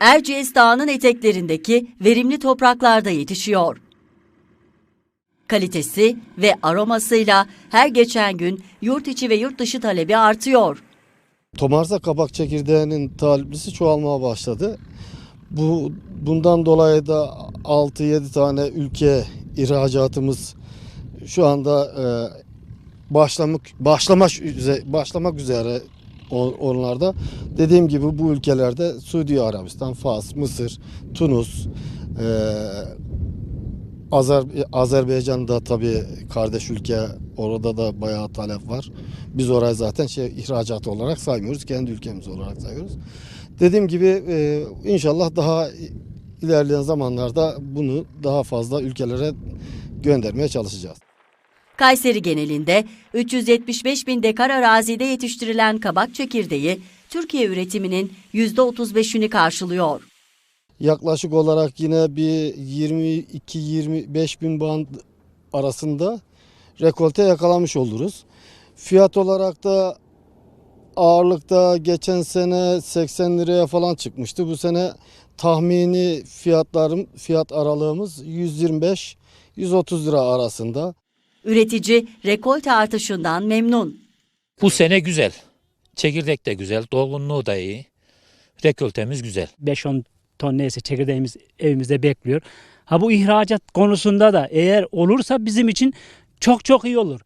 Erciyes Dağı'nın eteklerindeki verimli topraklarda yetişiyor. Kalitesi ve aromasıyla her geçen gün yurt içi ve yurt dışı talebi artıyor. Tomarza kabak çekirdeğinin taliplisi çoğalmaya başladı. Bu bundan dolayı da 6-7 tane ülke ihracatımız şu anda e, başlamak başlamak üzere başlamak üzere onlarda. Dediğim gibi bu ülkelerde Suudi Arabistan, Fas, Mısır, Tunus, e, Azer, Azerbaycan da tabii kardeş ülke. Orada da bayağı talep var. Biz orayı zaten şey ihracat olarak saymıyoruz. Kendi ülkemiz olarak sayıyoruz. Dediğim gibi e, inşallah daha ilerleyen zamanlarda bunu daha fazla ülkelere göndermeye çalışacağız. Kayseri genelinde 375 bin dekar arazide yetiştirilen kabak çekirdeği Türkiye üretiminin %35'ini karşılıyor. Yaklaşık olarak yine bir 22-25 bin band arasında rekolte yakalamış oluruz. Fiyat olarak da ağırlıkta geçen sene 80 liraya falan çıkmıştı. Bu sene tahmini fiyatlarım fiyat aralığımız 125-130 lira arasında. Üretici rekolte artışından memnun. Bu sene güzel. Çekirdek de güzel, dolgunluğu da iyi. Rekoltemiz güzel. 5-10 ton neyse çekirdeğimiz evimizde bekliyor. Ha bu ihracat konusunda da eğer olursa bizim için çok çok iyi olur.